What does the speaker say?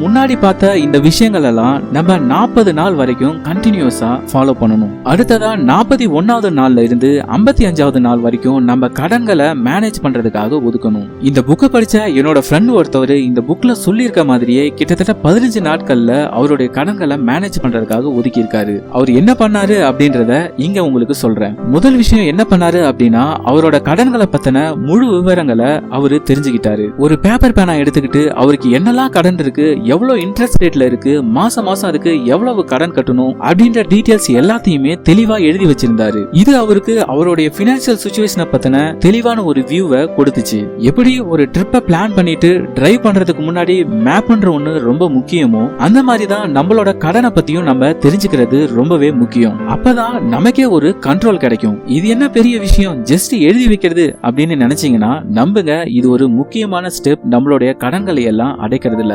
முன்னாடி பார்த்த இந்த விஷயங்கள் எல்லாம் நம்ம நாற்பது நாள் வரைக்கும் கண்டினியூஸா ஃபாலோ பண்ணணும். அடுத்ததா நாற்பத்தி ஒன்னாவது நாள்ல இருந்து ஐம்பத்தி அஞ்சாவது நாள் வரைக்கும் நம்ம கடன்களை மேனேஜ் பண்றதுக்காக ஒதுக்கணும். இந்த புக்கை படிச்ச என்னோட ஃப்ரெண்ட் ஒருத்தவர் இந்த புக்ல சொல்லியிருக்க மாதிரியே கிட்டத்தட்ட பதினஞ்சு நாட்கள்ல அவருடைய கடன்களை மேனேஜ் பண்றதுக்காக ஒதுக்கி இருக்காரு அவர் என்ன பண்ணாரு அப்படின்றத இங்க உங்களுக்கு சொல்றேன். முதல் விஷயம் என்ன பண்ணாரு அப்படின்னா அவரோட கடன்களை பத்தின முழு விவரங்களை அவரு தெரிஞ்சுக்கிட்டாரு. ஒரு பேப்பர் பேனா எடுத்துக்கிட்டு அவருக்கு என்னெல்லாம் கடன் இருக்கு எவ்வளவு இன்ட்ரெஸ்ட் ரேட்ல இருக்கு மாசம் மாசம் அதுக்கு எவ்வளவு கடன் கட்டணும் அப்படின்ற டீடைல்ஸ் எல்லாத்தையுமே தெளிவா எழுதி வச்சிருந்தாரு. இது அவருக்கு அவருடைய பினான்சியல் சுச்சுவேஷனை பத்தின தெளிவான ஒரு வியூவை கொடுத்துச்சு. எப்படி ஒரு ட்ரிப்பை பிளான் பண்ணிட்டு டிரைவ் பண்றதுக்கு முன்னாடி மேப் பண்ற ஒண்ணு ரொம்ப முக்கியமோ அந்த மாதிரி தான் நம்மளோட கடனை பத்தியும் நம்ம தெரிஞ்சுக்கிறது ரொம்பவே முக்கியம். அப்பதான் நமக்கே ஒரு கண்ட்ரோல் கிடைக்கும். இது என்ன பெரிய விஷயம்? ஜஸ்ட் எழுதி வைக்கிறது அப்படின்னு நினைச்சீங்கன்னா நம்புங்க இது ஒரு முக்கியமான ஸ்டெப் நம்மளுடைய கடன்களை எல்லாம் அடைக்கிறதுல.